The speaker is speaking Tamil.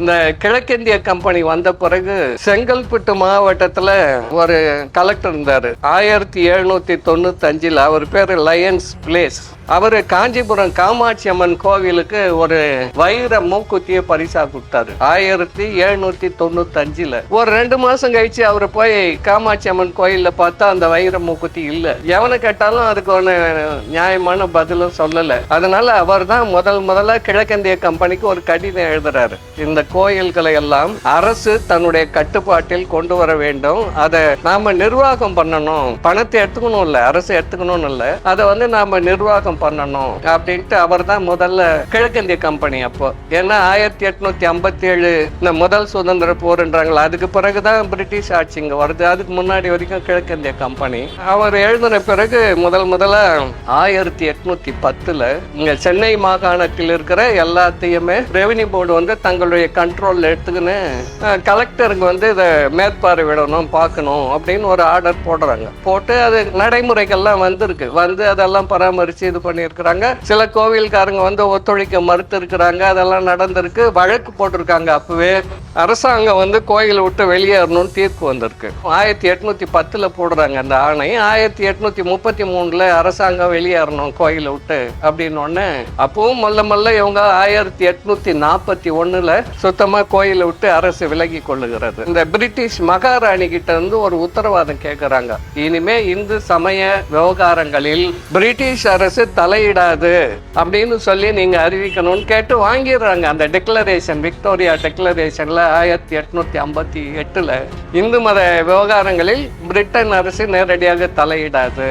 இந்த கிழக்கிந்திய கம்பெனி வந்த பிறகு செங்கல்பட்டு மாவட்டத்தில் ஒரு கலெக்டர் இருந்தார். ஆயிரத்தி எழுநூத்தி தொண்ணூத்தி அவர் பேர் லயன்ஸ் பிளேஸ் அவர் காஞ்சிபுரம் காமாட்சி அம்மன் கோவிலுக்கு ஒரு வைர மூக்குத்தியை பரிசா கொடுத்தாரு. ஆயிரத்தி எழுநூத்தி தொண்ணூத்தி அஞ்சுல ஒரு ரெண்டு மாசம் கழிச்சு அவர் போய் காமாட்சி அம்மன் கோயில்ல பார்த்தா அந்த வைர மூக்குத்தி இல்ல. எவனை கேட்டாலும் அதுக்கு ஒன்று நியாயமான பதிலும் சொல்லல. அதனால அவர் தான் முதல் முதல்ல கிழக்கிந்திய கம்பெனிக்கு ஒரு கடிதம் எழுதுறாரு. இந்த கோயில்களை எல்லாம் அரசு தன்னுடைய கட்டுப்பாட்டில் கொண்டு வர வேண்டும். அதை நாம நிர்வாகம் பண்ணணும். பணத்தை எடுத்துக்கணும் இல்ல அரசு எடுத்துக்கணும் இல்ல. அதை வந்து நாம நிர்வாகம் பண்ணணும் அப்படின்ட்டு அவர் தான் முதல்ல கிழக்கிந்திய கம்பெனி அப்போ. ஏன்னா ஆயிரத்தி எட்நூத்தி ஐம்பத்தி ஏழு இந்த முதல் சுதந்திர போர்ன்றாங்களா அதுக்கு பிறகுதான் பிரிட்டிஷ் ஆட்சி இங்க வருது. அதுக்கு முன்னாடி வரைக்கும் கிழக்கிந்திய கம்பெனி அவர் எழுதின பிறகு முதல் முதல்ல ஆயிரத்தி எட்நூத்தி பத்துல இங்க சென்னை மாகாணத்தில் இருக்கிற எல்லாத்தையுமே ரெவன்யூ போர்டு வந்து தங்களுடைய கண்ட்ரோல்ல எடுத்துக்கின்னு கலெக்டருக்கு வந்து இதை மேற்பார்வையிடணும் பார்க்கணும் அப்படின்னு ஒரு ஆர்டர் போடுறாங்க. போட்டு அது நடைமுறைகள்லாம் வந்திருக்கு. வந்து அதெல்லாம் பராமரிச்சு இது பண்ணியிருக்கிறாங்க. சில கோவில்காரங்க வந்து ஒத்துழைக்க மறுத்து இருக்கிறாங்க அதெல்லாம் நடந்திருக்கு. வழக்கு போட்டிருக்காங்க அப்பவே. அரசாங்கம் வந்து கோயிலை விட்டு வெளியேறணும்னு தீர்ப்பு வந்திருக்கு. ஆயிரத்தி எட்நூத்தி பத்துல போடுறாங்க அந்த ஆணை. ஆயிரத்தி எட்நூத்தி முப்பத்தி மூணுல அரசாங்கம் வெளியேறணும் கோயிலை விட்டு அப்படின்னு ஒண்ணு அப்பவும் மல்ல மல்ல இவங்க ஆயிரத்தி எட்நூத்தி நாற்பத்தி ஒண்ணுல சுத்தமா கோயிலை விட்டு அரசு விலகி கொள்ளுகிறது. இந்த பிரிட்டிஷ் மகாராணி கிட்ட இருந்து ஒரு உத்தரவாதம் கேட்கறாங்க இனிமே இந்து சமய விவகாரங்களில் பிரிட்டிஷ் அரசு தலையிடாது அப்படின்னு சொல்லி நீங்க அறிவிக்கணும்னு கேட்டு வாங்கிடுறாங்க. அந்த டெக்ளரேஷன் விக்டோரியா டெக்ளரேஷன்ல ஆயிரத்தி எட்நூத்தி ஐம்பத்தி எட்டுல இந்து மத விவகாரங்களில் பிரிட்டன் அரசு நேரடியாக தலையிடாது.